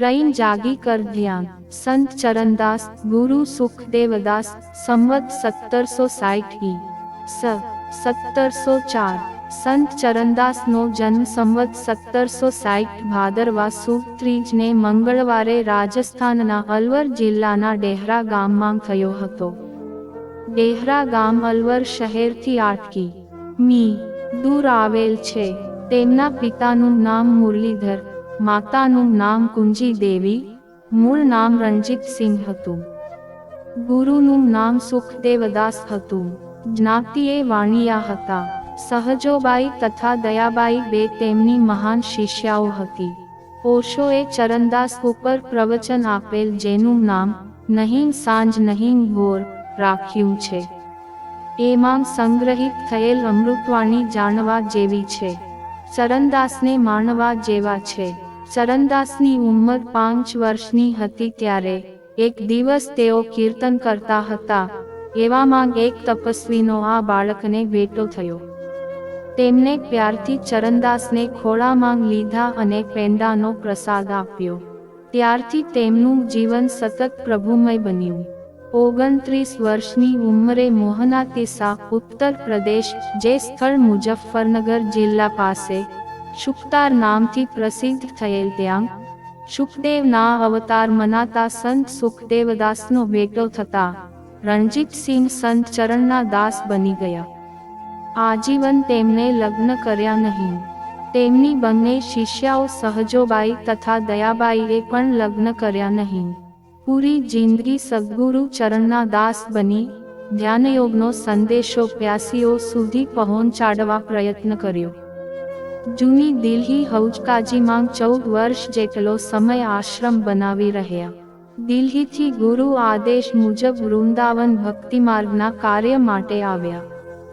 Rain જાગી કર ધ્યાન. સંત ચરણદાસ, ગુરુ સુખદેવદાસ, સંવત સત્તરસો સાઠ ઈ. સ, સત્તરસો ચાર. સંત ચરણદાસનો જન્મ સંવત સત્તરસો સાઠ ભાદરવા સુખ ત્રીજને મંગળવારે રાજસ્થાનના અલવર જિલ્લાના ડેહરા ગામમાં થયો હતો. ડેહરા ગામ અલવર શહેરથી આટકી. મી, દૂર આવેલ છે. તેમના પિતાનું નામ મુરલીધર. માતાનું નામ કુંજી દેવી, મૂળ નામ રણજીત સિંહ હતું. ગુરુનું નામ સુખદેવદાસ હતું. જ્ઞાતિએ વાણિયા હતા. સહજોબાઈ તથા દયાબાઈ બે તેમની મહાન શિષ્યાઓ હતી. ઓશોએ ચરણદાસ ઉપર પ્રવચન આપેલ જેનું નામ નહીં સાંજ નહીં ભોર રાખ્યું છે. એમાં સંગ્રહિત થયેલ અમૃતવાણી જાણવા જેવી છે. ચરણદાસને માણવા જેવા છે. ચરણદાસની ઉંમર પાંચ વર્ષની હતી ત્યારે, એક દિવસ તેઓ કીર્તન કરતા હતા, એવામાં એક તપસ્વીનો આ બાળકને ભેટો થયો. તેમને પ્યારથી ચરણદાસને ખોળામાં લીધા અને પેંડાનો પ્રસાદ આપ્યો. ત્યારથી તેમનું જીવન સતત પ્રભુમય બન્યું. ઓગણત્રીસ વર્ષની ઉંમરે મોહના તિસા ઉત્તર પ્રદેશ, જે સ્થળ મુજફ્ફરનગર જિલ્લા પાસે શુકતાર નામથી પ્રસિદ્ધ થયેલ ત્યાં શુકદેવના અવતાર મનાતા સંત સુખદેવદાસનો બેટો થતા રણજીતસિંહ સંત ચરણના દાસ બની ગયા. આજીવન તેમને લગ્ન કર્યા નહીં. તેમની બંને શિષ્યાઓ સહજોબાઈ તથા દયાબાઈએ પણ લગ્ન કર્યા નહીં. પૂરી જિંદગી સદગુરુ ચરણના દાસ બની ધ્યાનયોગનો સંદેશો પ્યાસીઓ સુધી પહોંચાડવા પ્રયત્ન કર્યો. જૂની દિલ્હી હૌજકાજીમાં ચૌદ વર્ષ જેટલો સમય આશ્રમ બનાવી રહ્યા. દિલ્હીથી ગુરુ આદેશ મુજબ વૃંદાવન ભક્તિમાર્ગના કાર્ય માટે આવ્યા.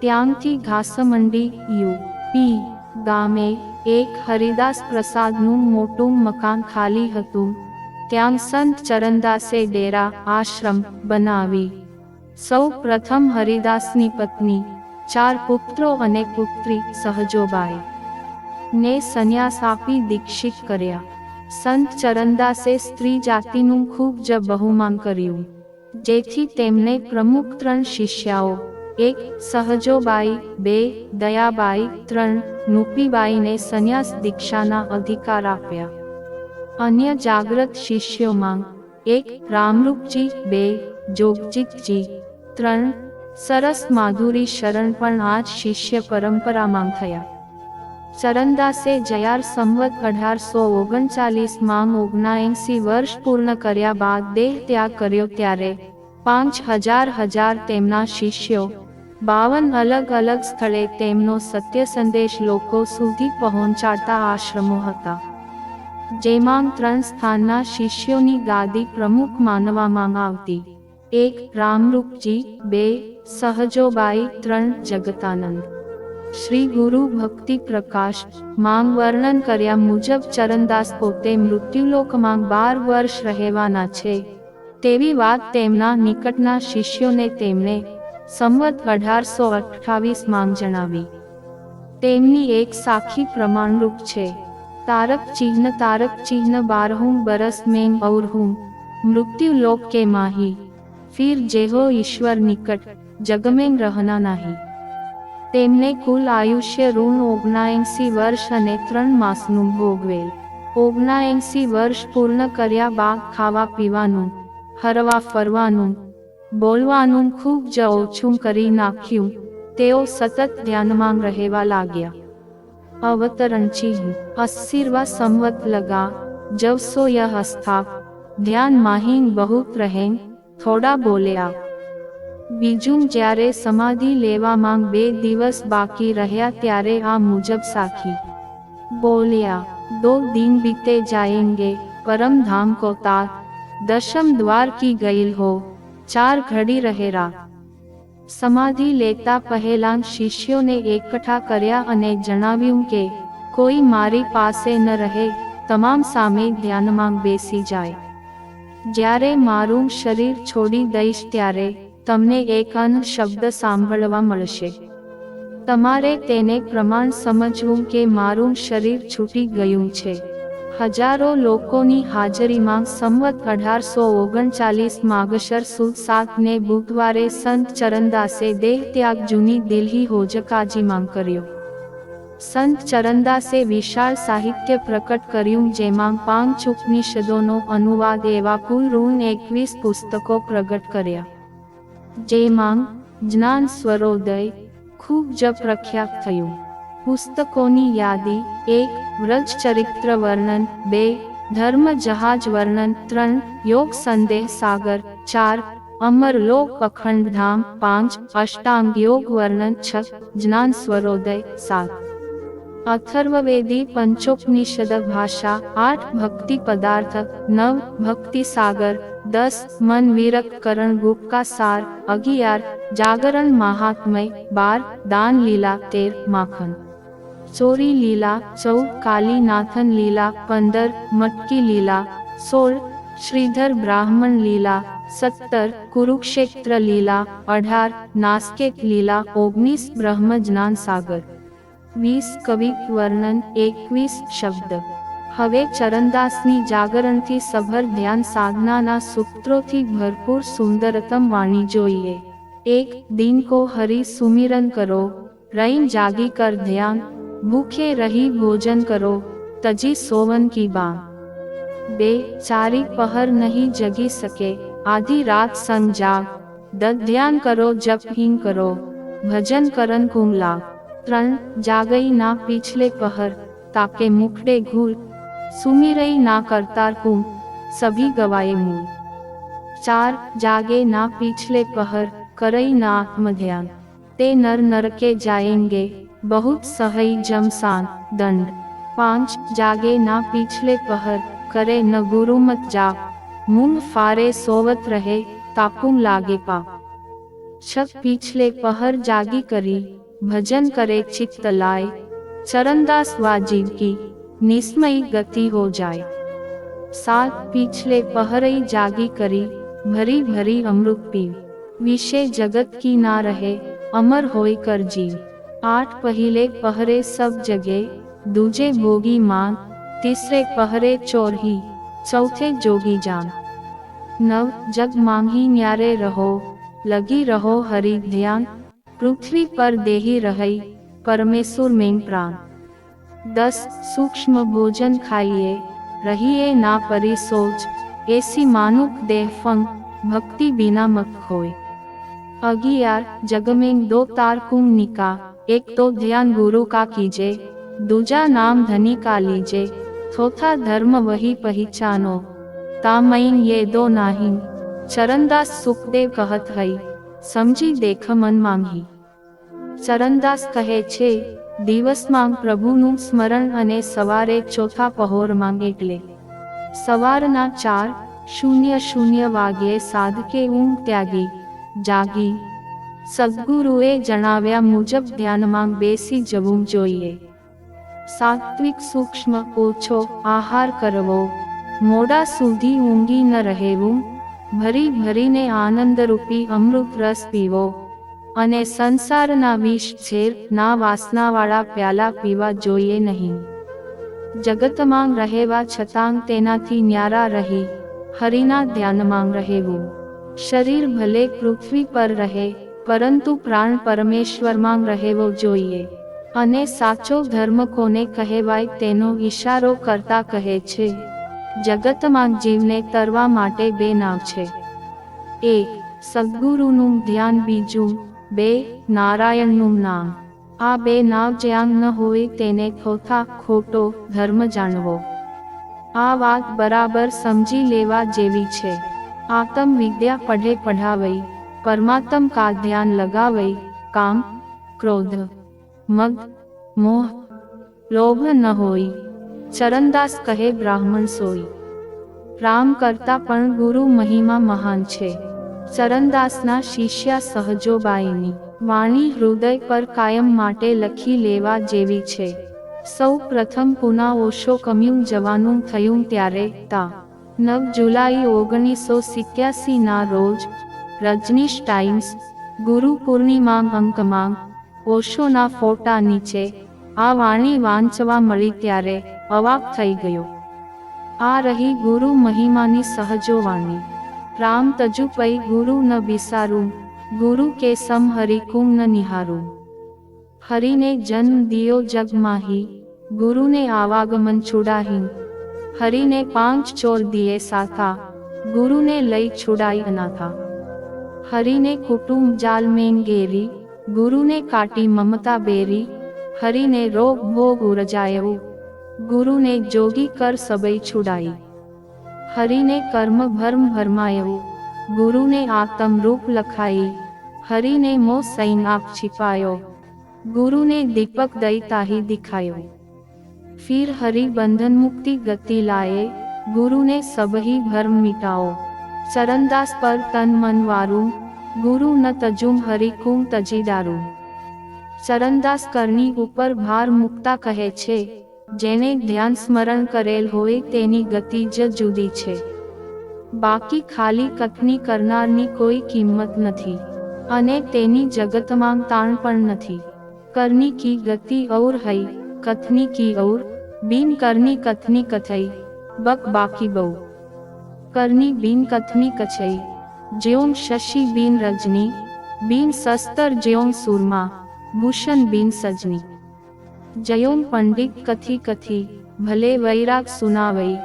ત્યાંથી ઘાસમંડી, યુ. પી. ગામે એક હરિદાસ પ્રસાદનું મોટું મકાન ખાલી હતું. ત્યાં સંત ચરણદાસે ડેરા આશ્રમ બનાવી. સૌ પ્રથમ હરિદાસની પત્ની, ચાર પુત્રો અને પુત્રી સહજોબાઈ. ને સંન્યાસ આપી દીક્ષિત કર્યા. સંત ચરણદાસે સ્ત્રી જાતિનું ખૂબ જ બહુમાન કર્યું. જેથી તેમને પ્રમુખ ત્રણ શિષ્યાઓ, એક સહજોબાઈ, બે દયાબાઈ, ત્રણ નુપીબાઈને સંન્યાસ દીક્ષાના અધિકાર આપ્યા. અન્ય જાગ્રત શિષ્યોમાં, એક રામરૂપજી, બે જોગજીતજી, ત્રણ સરસ માધુરી શરણ પણ આ જ શિષ્ય પરંપરામાં થયા. ચરણદાસે જયાર સંવત અઢારસો ઓગણચાલીસમાં ઓગણાએંસી વર્ષ પૂર્ણ કર્યા બાદ દેહ ત્યાગ કર્યો ત્યારે પાંચ હજાર હજાર તેમના શિષ્યો બાવન અલગ અલગ સ્થળે તેમનો સત્ય સંદેશ લોકો સુધી પહોંચાડતા આશ્રમો હતા. જેમાં ત્રણ સ્થાનના શિષ્યોની ગાદી પ્રમુખ માનવામાં આવતી. એક રામરૂપજી, બે સહજોબાઈ, ત્રણ જગતાનંદ. શ્રી ગુરુ ભક્તિ પ્રકાશ, માંગ વર્ણન કર્યા મુજબ ચરણદાસ પોતે મૃત્યુલોકમાં બાર વર્ષ રહેવાના છે. તેવી વાત તેમના નિકટના શિષ્યોને તેમણે સંવત અઢારસો અઠ્ઠાવીસમાં જણાવી. તેમની એક સાખી પ્રમાણરૂપ છે. તારક ચિહ્ન તારક ચિહ્ન બારહું બરસ મેં ઔરહું, મૃત્યુલોક કે માહી, ફિર જેહો ઈશ્વર નિકટ જગમેન રહના નહીં. તેમને કુલ આયુષ્ય ઋણ ઓગણાએંસી વર્ષ અને ત્રણ માસનું ભોગવેલ. ઓગણાએંસી વર્ષ પૂર્ણ કર્યા બાદ ખાવા પીવાનું, હરવા ફરવાનું, બોલવાનું ખૂબ જ ઓછું કરી નાખ્યું. તેઓ સતત ધ્યાનમાં રહેવા લાગ્યા. અવતરણચી અસ્સીરવા સંવત લગા, જવસો યહ હસ્તા ધ્યાન માહીન બહુત રહેન, થોડા બોલ્યા બીજું જ્યારે સમાધિ લેવામાં બે દિવસ બાકી રહ્યા ત્યારે આ મુજબ સાખી. બોલ્યા, દો દિન બીતે જાયેંગે, પરમ ધામ કો તાર દશમ દ્વાર કી ગઈલ હો, ચાર ઘડી રહેરા. સમાધિ લેતા પહેલા શિષ્યોને એકઠા કર્યા અને જણાવ્યું કે, કોઈ મારી પાસે ન રહે, તમામ સામે ધ્યાનમાં બેસી જાય. જ્યારે મારું શરીર છોડી દઈશ ત્યારે તમને એક અન શબ્દ સાંભળવા મળશે. તમારે તેને પ્રમાણ સમજવું કે મારું શરીર છૂટી ગયું છે. હજારો લોકોની હાજરીમાં સંવત અઢારસો ઓગણચાલીસ માગશર સુદ સાતને બુધવારે સંત ચરણદાસે દેહ ત્યાગ જૂની દિલ્હી હોજકાજીમાં કર્યો. સંત ચરણદાસે વિશાળ સાહિત્ય પ્રકટ કર્યું જેમાં પાંચ ઉપનિષદોનો અનુવાદ એવા કુલ ઋણ એકવીસ પુસ્તકો પ્રગટ કર્યા. જેમાં જ્ઞાન સ્વરોદય ખૂબ જ પ્રખ્યાત થયું. પુસ્તકોની યાદી એક, વ્રજ ચરિત્ર વર્ણન, બે, ધર્મ જહાજ વર્ણન, ત્રણ, યોગ સંદેહ સાગર, ચાર, અમરલોક અખંડ ધામ, પાંચ, અષ્ટાંગ યોગ વર્ણન, છ, જ્ઞાન સ્વરોદય, સાત. અથર્વવેદી પંચોપનિષદ ભાષા, આઠ ભક્તિ પદાર્થ, નવ ભક્તિ સાગર દસ મન વિરક કરણ ગુપ્કા સાર અગિયાર જાગરણ મહાત્મય બાર દાન લીલા તેર માખન. ચોરી લીલા ચૌદ કાલીનાથન લીલા પંદર મટકી લીલા સોળ શ્રીધર બ્રાહ્મણ લીલા સત્તર કુરુક્ષેત્ર લીલા અઢાર નાસ્કેક લીલા ઓગણીસ બ્રહ્મ જ્ઞાન સાગર. વીસ કવિ વર્ણન એકવીસ શબ્દ. હવે ચરણદાસની જાગરણથી સભર ધ્યાન સાધનાના સૂત્રોથી ભરપૂર સુંદરતમ વાણી જોઈએ. એક દિન કો હરિ સુમિરન કરો, રૈન જાગી કર ધ્યાન, ભૂખે રહી ભોજન કરો, તજી સોવન કી બાન બે, ચારી પહર નહીં જગી શકે, આધી રાત સંગ જાગ દત ધ્યાન કરો, જપ હિંગ કરો, ભજન કરન કુમલા. ત્રણ, જાગઈ ના પીછલે પહર, તાકે મુખડે सुमी रही ना करतार कुम, सभी गवाए मूल चार, जागे ना पिछले पहर, करई ना आत्मध्यान। ते नर नर के जाएँगे, बहुत सहई जमसान दंड। पाँच, जागे ना पिछले पहर, करे न गुरु मत जा। मुंग फारे सोवत रहे ताकुम लागे पा। छत पिछले पहर जागी करी, भजन करे चित्त लाए। चरणदास वाजिब की निस्मयी गति हो जाए। सात पिछले पहरई जागी करी, भरी भरी अमृत पी। विषय जगत की ना रहे, अमर होय कर जीव आठ पहले पहरे सब जगे, दूजे भोगी मान तीसरे पहरे चोरही, चौथे जोगी जान। नव जग मांगी न्यारे रहो, लगी रहो हरि ध्यान, पृथ्वी पर देही रही परमेश्वर में प्राण। दस सूक्ष्म भोजन खाइए रहिए ना परी सोच ऐसी मानुक देह फंग भक्ति बिना मत खोए अगियार जग में दो तार कुम निका एक तो ध्यान गुरु का कीजे दूजा नाम धनी का लीजे चौथा धर्म वही पहचानो तामईन ये दो नाही ચરણદાસ સુખદેવ કહત હઈ સમજી દેખ મન માંગી ચરણદાસ કહે છે દિવસમાં પ્રભુનું સ્મરણ અને સવારે ચોથા પહોરમાં એટલે સવારના ચાર, શૂન્ય શૂન્ય વાગ્યે સાધકે ઊંઘ ત્યાગી, જાગી. સદગુરુએ જણાવ્યા મુજબ ધ્યાનમાં બેસી જવું જોઈએ. સાત્વિક સૂક્ષ્મ ઓછો આહાર કરવો. મોડા સુધી ઊંઘી ન રહેવું. ભરી ભરીને આનંદરૂપી અમૃત રસ પીવો. અને સંસારના વિષ ઝેર ના વાસનાવાળા પ્યાલા પીવા જોઈએ નહીં. જગતમાં રહેવા છતાં તેનાથી ન્યારા રહી, હરિના ધ્યાનમાં રહેવું. શરીર ભલે પૃથ્વી પર રહે, પરંતુ પ્રાણ પરમેશ્વરમાં રહેવો જોઈએ. અને સાચો ધર્મ કોને કહેવાય તેનો ઈશારો કરતા કહે છે, જગતમાં જીવને તરવા માટે બે નાવ છે. એક, સદગુરુનું ધ્યાન બીજું બે નારાયણનું નામ આ બે નામ જ્યાં ન હોય તેને ખોથા, ખોટો ધર્મ જાણવો. આ વાત બરાબર સમજી લેવા જેવી છે. આતમ વિદ્યા પઢે પઢાવઈ, પરમાત્મ કા ધ્યાન લગાવઈ, કામ, ક્રોધ, મગ, મોહ, લોભ ન હોય. ચરણદાસ કહે બ્રાહ્મણ સોઈ રામ કરતા પણ ગુરુ મહિમા મહાન છે. ચરણદાસના શિષ્યા સહજોબાઈની વાણી હૃદય પર કાયમ માટે લખી લેવા જેવી છે. સૌ પ્રથમ પુના ઓશો કમ્યુન જવાનું થયું ત્યારે તા. નવ જુલાઈ ઓગણીસો સિત્યાસીના રોજ, રજનીશ ટાઈમ્સ, ગુરુ પૂર્ણિમા અંકમાં, ઓશોના ફોટા નીચે, આ વાણી વાંચવા મળી ત્યારે અવાક થઈ ગયો. આ રહી ગુરુ મહિમાની સહજો વાણી રામ તજુ પૈ ગુરુ ન બિસારું ગુરુ કે સમ હરિ કુમ ન નિહારું હરિને જન્મ દિયો જગ માહી, ગુરુને આવાગમન છુડાહી હરિને પાંચ ચોર દિયે સાથા, ગુરુને લઈ છુડાઈ અનાથા. હરિને કુટુંબ જાલ મેન ગેરી ગુરુને કાટી મમતા બેરી. હરિને રોગ ભોગ ઉરજાયવું, ગુરુને જોગી કર સબઈ છુડાઈ. હરિને કર્મ ભર્મ ભરમાયું. ગુરુને આ તમરૂપ લખાઈ. હરિને મો સૈન આપ છિપાયો. ગુરુને દીપક દઈ તાહી દિખાયો. ફિર હરિ બંધન મુક્તિ ગતિ લાયે. ગુરુને સબહી ભર્મ મિટાઓ ચરણદાસ પર તન મન વારું. ગુરુ ન તજુમ હરિ હરિકુમ તજીદારું ચરણદાસ કરની ઉપર ભાર મુકતા કહે છે જેને ધ્યાન સ્મરણ કરેલ હોય તેની ગતિ જ જુદી છે. બાકી ખાલી કથની કરનારની કોઈ કિંમત નથી. અને તેની જગતમાં તાણ પણ નથી. કરની કી ગતિ ઔર હઈ કથની કી ઔર, બિન કરની કથની કથઈ, બક બાકી બહુ. કરની બિન કથની કછઈ જ્યોમ શશી બિન રજની, બિન સસ્તર જ્યોમ સુરમા, ભૂષણ બિન સજની. જયોમ પંડિત કથી કથી ભલે વૈરાગ સુનાવઈ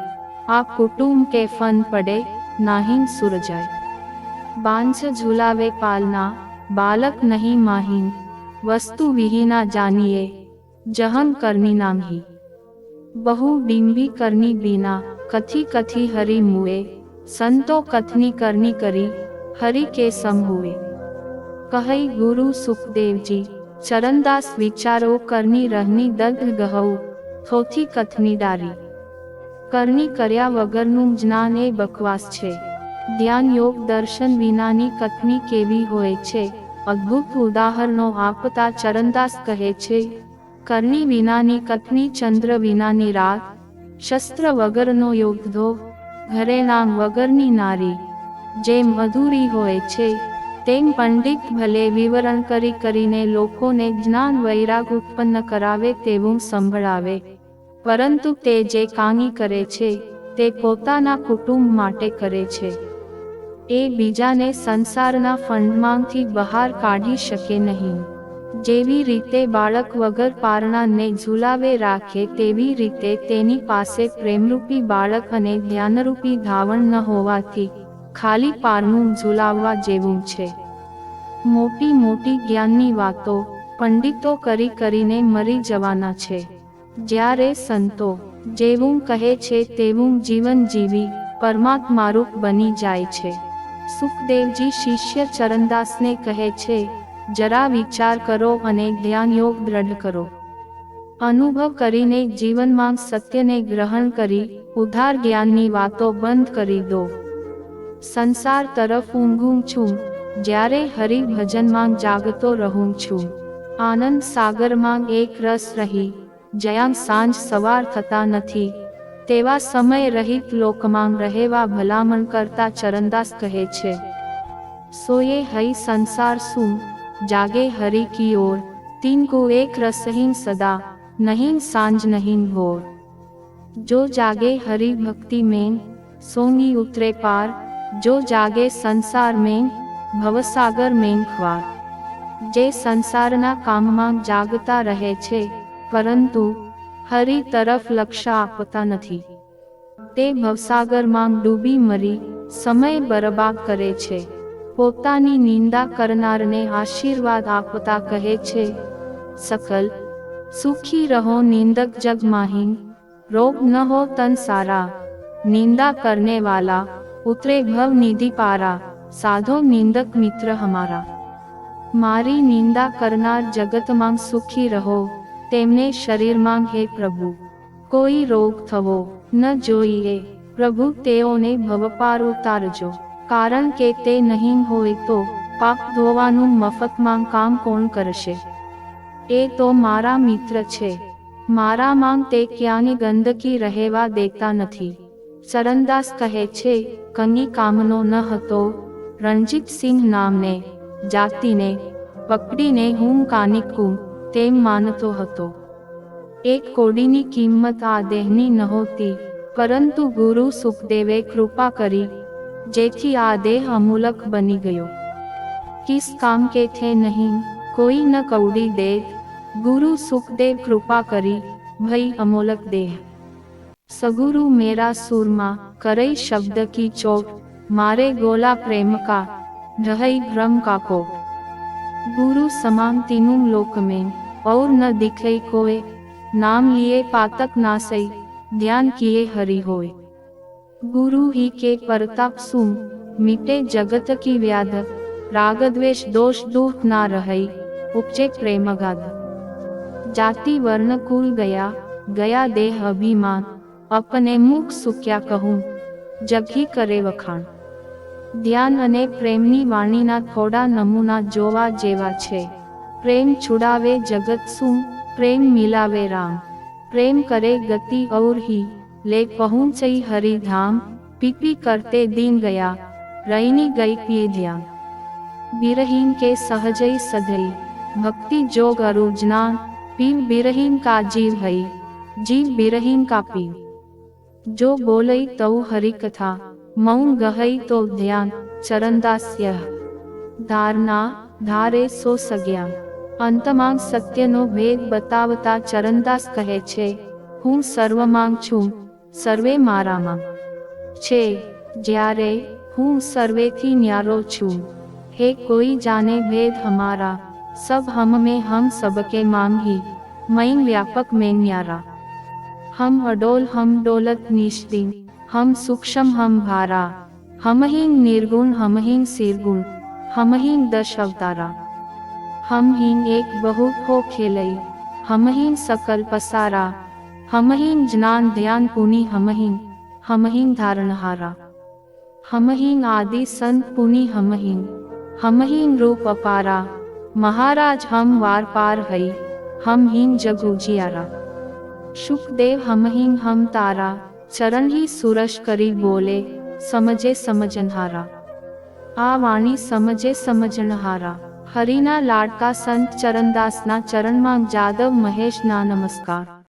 આ કુટુંબ કે ફન પડે નાહિન સુરજાય બાંછ ઝુલાવે પાલના બાલક નહીં માહીન વસ્તુ વિહીના જાનીએ જહન કરની નામહી બહુ ડિંબી કરની બીના કથી કથી હરી મુએ સંતો કથની કરની કરી હરિ કે સમ હુએ કહઈ ગુરુ સુખદેવજી ચરણદાસ વિચારો કરની રહની દર્દ ગહઉ થોથી કથની ડારી. કરની કર્યા વગરનું જ્ઞાન એ બકવાસ છે. ધ્યાન યોગ દર્શન વિનાની કથની કેવી હોય છે? અદ્ભુત ઉદાહરણો આપતા ચરણદાસ કહે છે, કરની વિનાની કથની ચંદ્ર વિનાની રાત, શસ્ત્ર વગરનો યોગધો ઘરેણાં વગરની નારી. જે મધુરી હોય છે તેમ પંડિત ભલે વિવરણ કરી કરીને લોકોને જ્ઞાન વૈરાગ ઉત્પન્ન કરાવે તેવું સંભળાવે. પરંતુ તે જે કાંગી કરે છે, તે પોતાના કુટુંબ માટે કરે છે. એ બીજાને સંસારના ફંડમાંથી બહાર કાઢી શકે નહીં. જેવી રીતે બાળક વગર પારણાને ઝુલાવે રાખે, તેવી રીતે તેની પાસે પ્રેમરૂપી બાળક અને ધ્યાનરૂપી ધાવણ ન હોવાથી ખાલી પારણું ઝુલાવવા જેવું છે. મોટી મોટી જ્ઞાનની વાતો પંડિતો કરી કરીને મરી જવાના છે. જ્યારે સંતો જેવું કહે છે તેવું જીવન જીવી પરમાત્મારૂપ બની જાય છે. સુખદેવજી શિષ્ય ચરણદાસને કહે છે, જરા વિચાર કરો અને ધ્યાનયોગ દ્રઢ કરો. અનુભવ કરીને જીવનમાં સત્યને ગ્રહણ કરી ઉધાર જ્ઞાનની વાતો બંધ કરી દો. સંસાર તરફ ઊંઘું છું. જ્યારે હરિભજનમાં જાગતો રહું છું. આનંદ સાગરમાં એક રસ રહી, જ્યાં સાંજ સવાર થતા નથી. તેવા સમય રહિત લોકમાં રહેવા ભલામણ કરતા ચરણદાસ કહે છે. સોએ હઈ સંસાર શું જાગે હરિ કી ઓર તીન કો એક રસહીન સદા નહીં સાંજ નહીં ભોર. જો જાગે હરિ ભક્તિ મેં સોંગી ઉતરે પાર, જો જાગે સંસાર મેં ભવસાગર મેંખવાર જે સંસારના કામમાં જાગતા રહે છે, પરંતુ હરિ તરફ લક્ષ્ય આપતા નથી. તે ભવસાગરમાં ડૂબી મરી, સમય બરબાદ કરે છે. પોતાની નિંદા કરનારને આશીર્વાદ આપતા કહે છે, સકલ, સુખી રહો નિંદક જગ માહીન રોગ ન હો તન સારા. નિંદા કરને વાલા ઉતરે ભવ નિધિ પારા. સાધો નિંદક મિત્ર હમારા. મારી નિંદા કરનાર જગતમાં સુખી રહો, તેમને શરીરમાં હે પ્રભુ. કોઈ રોગ થવો ન જોઈએ, પ્રભુ તેઓને ભવપાર ઉતારજો કારણ કે તે નહીં હોય તો પાપ ધોવાનું મફતમાં કામ કોણ કરશે? એ તો મારા મિત્ર છે. મારામાં તે ક્યાંની ગંદકી રહેવા દેતા નથી. ચરણદાસ કહે છે કની કામનો ન હતો રણજીત સિંહ નામને, જાતિને, પકડીને હું કાનિકું તેમ માનતો હતો. એક કોડીની કિંમત આ દેહની નહોતી, પરંતુ ગુરુ સુખદેવે કૃપા કરી, જેથી આ દેહ અમૂલક બની ગયો. કિસ કામ કે થે નહીં, કોઈ ન કૌડી દે ગુરુ સુખદેવ કૃપા કરી, ભઈ અમોલક દેહ. સગુરુ મેરા સુરમાં કરઈ શબ્દ કી ચોટ મારે ગોલા પ્રેમ કા રહી ભ્રમ કા કોટ गुरु समान तीनों लोक में और न दिखे कोय नाम लिए पातक नासई ध्यान किए हरि होय गुरु ही के परताप सुम मिटे जगत की व्याध राग द्वेष दोष दुख ना रहई उपजे प्रेम गाध जाति वर्ण कुल गया गया देह अभिमान अपने मुख सुक्या कहूँ जगी करे वखाण ધ્યાન અને પ્રેમની વાણીના થોડા નમૂના જોવા જેવા છે પ્રેમ છુડાવે જગત સુમ પ્રેમ મિલાવે રામ પ્રેમ કરે ગતિ और ही ले पहुंचई हरि धाम पीपी करते दिन गया रईनी गई पिए ध्यान बिरहीन के सहजई सधई भक्ति जोग अरुजनान पीव बिरहीन का जीव हई जीव बिरहीन का पीव जो बोलई तऊ हरि कथा મૌન ગહઈ તો ધ્યાન ચરણદાસ્ય ધારના ધારે સો સગ્યા અંતમાં સત્યનો ભેદ બતાવતા ચરણદાસ કહે છે હું સર્વમાં છું સર્વે મારામાં છે જ્યારે હું સર્વેથી ન્યારો છું હે કોઈ જાને ભેદ હમારા સબ હમ મેં હમ સબકે માંગી મૈન વ્યાપક મેં ન્યારા હમ અડોલ હમ ડોલત નિશ્ચિત હમ સૂક્ષ્મ હમ ભારા હમહિંગ નિર્ગુણ હમહિંગ સિરગુણ હમહિંગ દશ અવતારા હમ હિંગ એક બહુ ખો ખેલઈ હમહિંગ સકલ પસારા હમહિંગ જ્ઞાન ધ્યાન પુનિ હમહિંગ હમહિંગ ધારણહારા હમહિંગ આદિ સંત પુનિ હમહિંગ હમહિંગ રૂપ અપારા મહારાજ હમ વાર પાર હઈ હમ હિંગ જગુજિયારા શુકદેવ હમહિંગ હમ તારા ચરણ હી સુરશ કરી બોલે, સમજે સમજનહારા. આ વાણી સમજે સમજનહારા. હરિના લાડકા સંત ચરણદાસના ચરણમાં જાદવ મહેશના નમસ્કાર.